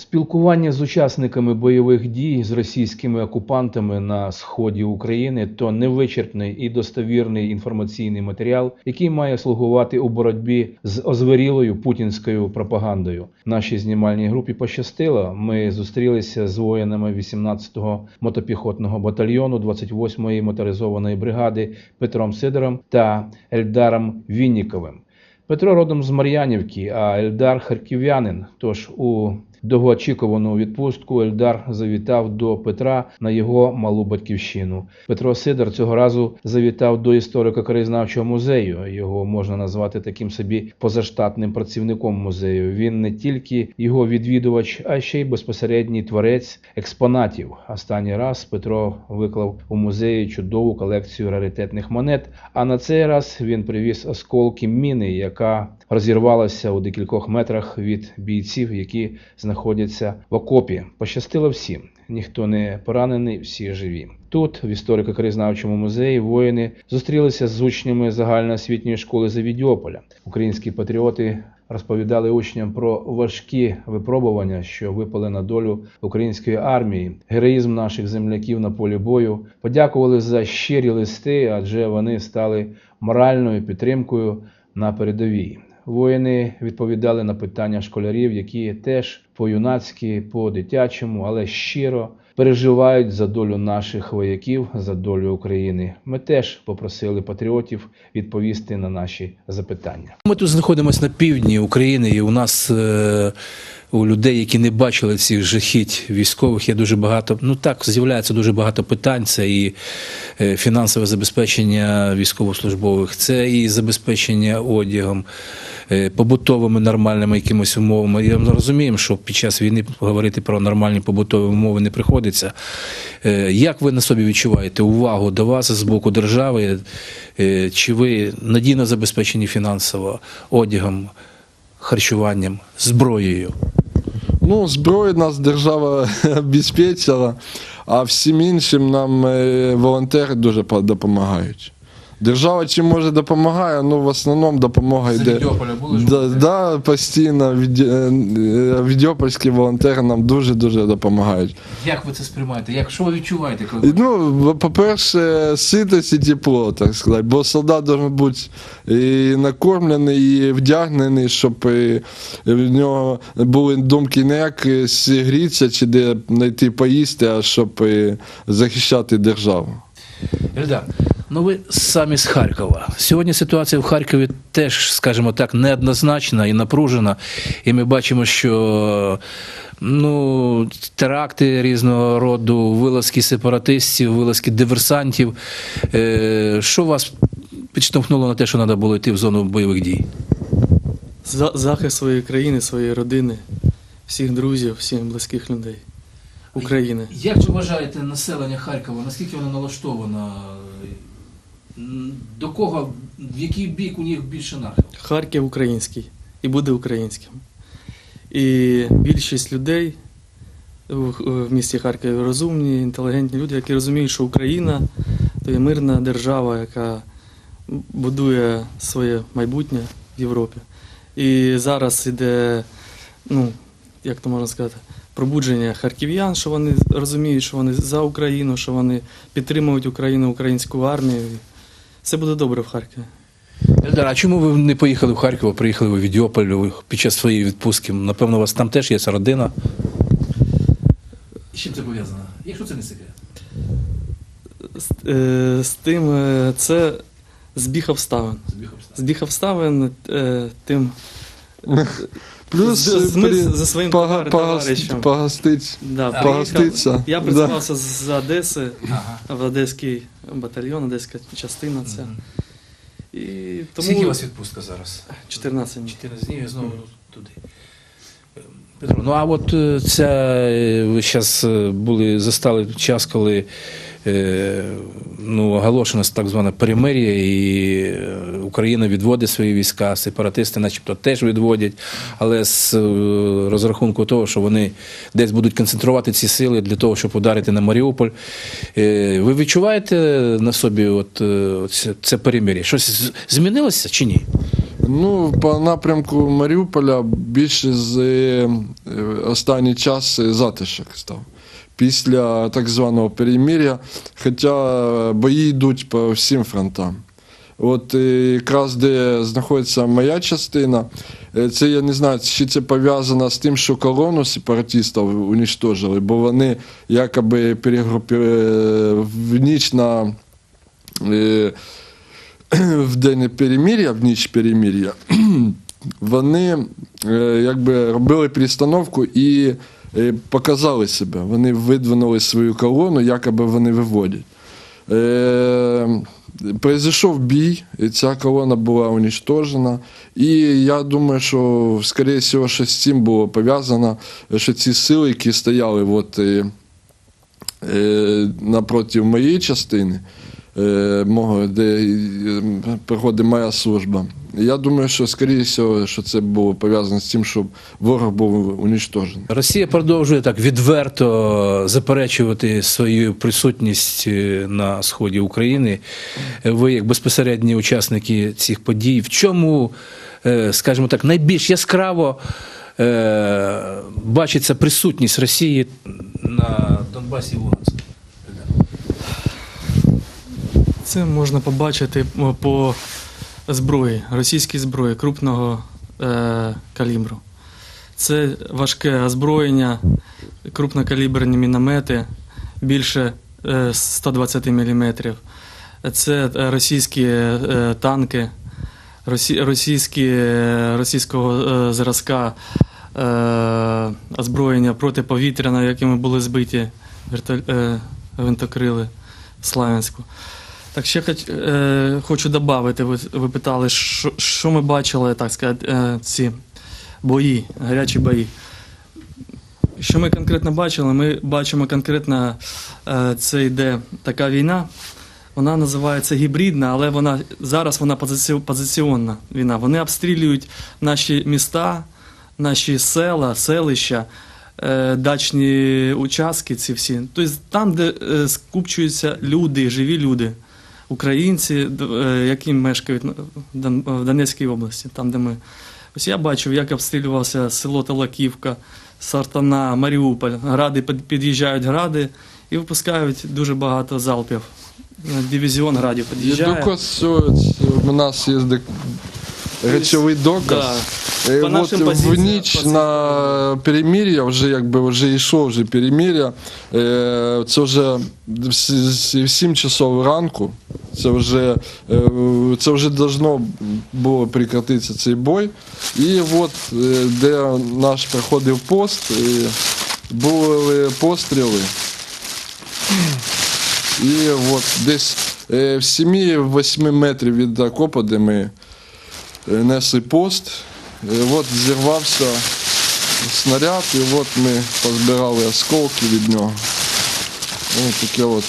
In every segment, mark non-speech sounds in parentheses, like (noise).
Спілкування з учасниками бойових дій з російськими окупантами на сході України то невичерпний і достовірний інформаційний матеріал, який має слугувати у боротьбі з озверілою путінською пропагандою. Нашій знімальній групі пощастило. Ми зустрілися з воїнами 18-го мотопіхотного батальйону 28-ї моторизованої бригади Петром Сидором та Ельдаром Вінніковим. Петро родом з Мар'янівки, а Ельдар харків'янин. Тож у довгоочікувану відпустку Ельдар завітав до Петра на його малу батьківщину. Петро Сидор цього разу завітав до історико-краєзнавчого музею. Його можна назвати таким собі позаштатним працівником музею. Він не тільки його відвідувач, а ще й безпосередній творець експонатів. Останній раз Петро виклав у музеї чудову колекцію раритетних монет. А на цей раз він привіз осколки міни, яка розірвалася у декількох метрах від бійців, які знаходяться в окопі. Пощастило всім. Ніхто не поранений, всі живі. Тут, в історико-краєзнавчому музеї, воїни зустрілися з учнями загальноосвітньої школи Завідіополя. Українські патріоти розповідали учням про важкі випробування, що випали на долю української армії, героїзм наших земляків на полі бою. Подякували за щирі листи, адже вони стали моральною підтримкою на передовій. Воїни відповідали на питання школярів, які теж по-юнацьки, по-дитячому, але щиро переживають за долю наших вояків, за долю України. Ми теж попросили патріотів відповісти на наші запитання. Ми тут знаходимося на півдні України, і у нас е, у людей, які не бачили цих жахіть військових, є дуже багато. Ну так, з'являється дуже багато питань. Це і е, фінансове забезпечення військовослужбових, це і забезпечення одягом, е, побутовими нормальними якимись умовами. І ми розуміємо, що під час війни говорити про нормальні побутові умови не приходиться. Е, Як ви на собі відчуваєте увагу до вас з боку держави? Е, Чи ви надійно забезпечені фінансово одягом, харчуванням, зброєю? Ну, зброю нас держава (laughs) обезпечила, а всім іншим нам е, волонтери дуже допомагають. Держава чим може допомагає, ну в основному допомога йде. Були ж Да, волонтери? да, постійно від, е, відьопольські волонтери нам дуже-дуже допомагають. Як ви це сприймаєте? Як що ви відчуваєте? Коли... І, Ну, по-перше, ситость і тепло, так сказати. Бо солдат має бути і накормлений, і вдягнений, щоб е, в нього були думки не як е, зігрітися чи де знайти поїсти, а щоб е, захищати державу. Ельдар, ну ви самі з Харкова. Сьогодні ситуація в Харкові теж, скажімо так, неоднозначна і напружена. І ми бачимо, що ну, теракти різного роду, вилазки сепаратистів, вилазки диверсантів. Е, що вас підштовхнуло на те, що треба було йти в зону бойових дій? За- захист своєї країни, своєї родини, всіх друзів, всіх близьких людей України. Як ви вважаєте населення Харкова? Наскільки воно налаштовано? До кого, в який бік у них більше нахил? Харків український і буде українським. І більшість людей в місті Харкові розумні, інтелігентні люди, які розуміють, що Україна то є мирна держава, яка будує своє майбутнє в Європі. І зараз іде, ну, як то можна сказати, пробудження харків'ян, що вони розуміють, що вони за Україну, що вони підтримують Україну, українську армію. І Все буде добре в Харкові. Ельдар, а чому ви не поїхали в Харків, а приїхали в Відьополь під час своєї відпустки? Напевно, у вас там теж є родина. З чим це пов'язано? Якщо це не секрет. З, е, з тим е, це збіг обставин. Збіг обставин е, тим. Плюс при- за своїм пога- товаришем. погостить. Да, погоститься. Я працювався з з Одеси, Ага. в Одеський батальйон, Одеська частина. ця. Скільки у вас відпустка зараз? 14 днів. 14 днів і знову туди. Петро, ну а от е, ця е, ви зараз були застали час, коли е, ну, оголошено так зване перемир'я, і е, Україна відводить свої війська, сепаратисти, начебто, теж відводять, але з е, розрахунку того, що вони десь будуть концентрувати ці сили для того, щоб ударити на Маріуполь. Е, ви відчуваєте на собі от, е, це, це перемир'я? Щось змінилося чи ні? Ну, по напрямку Маріуполя більше з е, останній час е, затишок став. Після так званого перемир'я, хоча бої йдуть по всім фронтам. От е, якраз де знаходиться моя частина, це я не знаю, чи це пов'язано з тим, що колону сепаратистів унічтожили, бо вони якоби перегрупі... в ніч на (clears throat) в день перемир'я, в ніч перемир'я, (clears throat) вони е, якби робили перестановку і е, показали себе. Вони видвинули свою колону, якоби вони виводять. Е, бій, і ця колона була уничтожена. І я думаю, що, скоріше всього, що з цим було пов'язано, що ці сили, які стояли от, напроти моєї частини, де е, проходить моя служба. Я думаю, що, скоріше що це було пов'язано з тим, щоб ворог був уничтожений. Росія продовжує так відверто заперечувати свою присутність е, на сході України. Ви, як безпосередні учасники цих подій, в чому, е, скажімо так, найбільш яскраво е, бачиться присутність Росії на Донбасі і? Це можна побачити по зброї, російській зброї крупного е, калібру. Це важке озброєння, крупнокаліберні міномети більше е, 120 мм. Це е, російські е, танки, російські, е, російського е, зразка е, озброєння протиповітряне, якими були збиті е, в Славянську. Так, ще хоч, е, хочу додати, ви, ви питали, що, що ми бачили, так сказати, е, ці бої, гарячі бої. Що ми конкретно бачили? Ми бачимо конкретно, е, це йде така війна. Вона називається гібридна, але вона зараз вона позиці- позиціонна війна. Вони обстрілюють наші міста, наші села, селища, е, дачні участки ці всі. Тобто там, де е, скупчуються люди, живі люди, українці, е, які мешкають в Донецькій області, там, де ми. Ось я бачив, як обстрілювався село Талаківка, Сартана, Маріуполь. Гради під- під'їжджають гради і випускають дуже багато залпів. Е, Дивізіон градів Є під'їжджає. доказ, що у нас є речовий доказ. Да. Е, По От в ніч на перемир'я, вже якби вже йшло вже перемир'я. Е, Це вже в 7 часов ранку. Це вже, е, це вже должно було прекратитися цей бой. І от е, де наш проходив пост, були постріли. І от десь в 7-8 метрів від окопа, де ми несли пост, от зірвався снаряд, і от ми позбирали осколки від нього. Ось таке от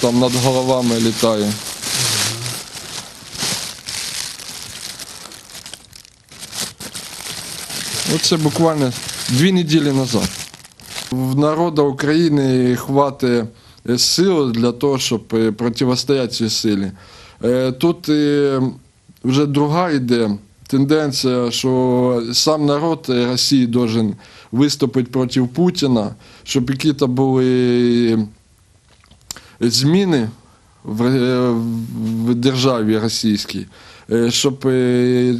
там над головами літає. Оце буквально дві неділі назад. В народу України хватить е, сил для того, щоб е, протистояти цій силі. Е, Тут вже друга йде тенденція, що сам народ Росії должен виступити проти Путіна, щоб якісь були зміни в, е, в державі російській, е, щоб е,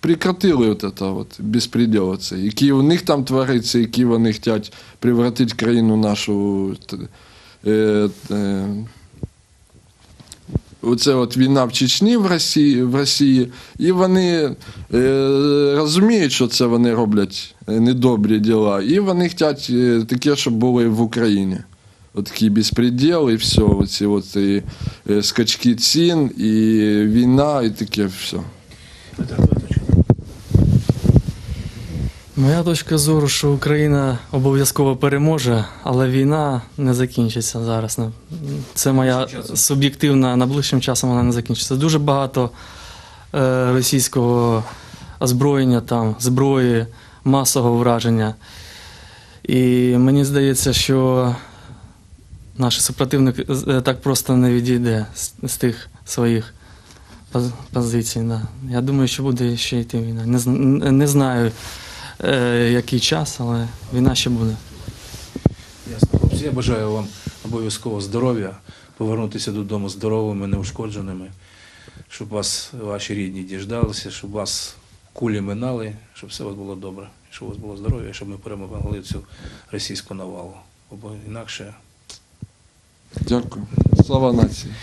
прекратили от це от безпреділ цей, який у них там твориться, які вони хочуть превратити країну нашу. Оце от війна в Чечні в Росії, в Росії, і вони е, розуміють, що це вони роблять е, недобрі діла, і вони хочуть е, таке, щоб було і в Україні. Отакий такий безпреділ, і все, оці от і, е, скачки цін, і війна, і таке все. Моя точка зору, що Україна обов'язково переможе, але війна не закінчиться зараз. Це моя суб'єктивна, найближчим часом вона не закінчиться. Дуже багато е, російського озброєння, там, зброї, масового враження. І мені здається, що наш супротивник е, так просто не відійде з, з тих своїх поз- позиції. Да. Я думаю, що буде ще йти війна. Не, не знаю, е, який час, але війна ще буде. Ясно, хлопці. Я бажаю вам обов'язково здоров'я, повернутися додому здоровими, неушкодженими, щоб вас ваші рідні діждалися, щоб вас кулі минали, щоб все у вас було добре, щоб у вас було здоров'я, щоб ми перемогли цю російську навалу. Бо інакше Дякую. Слава нації.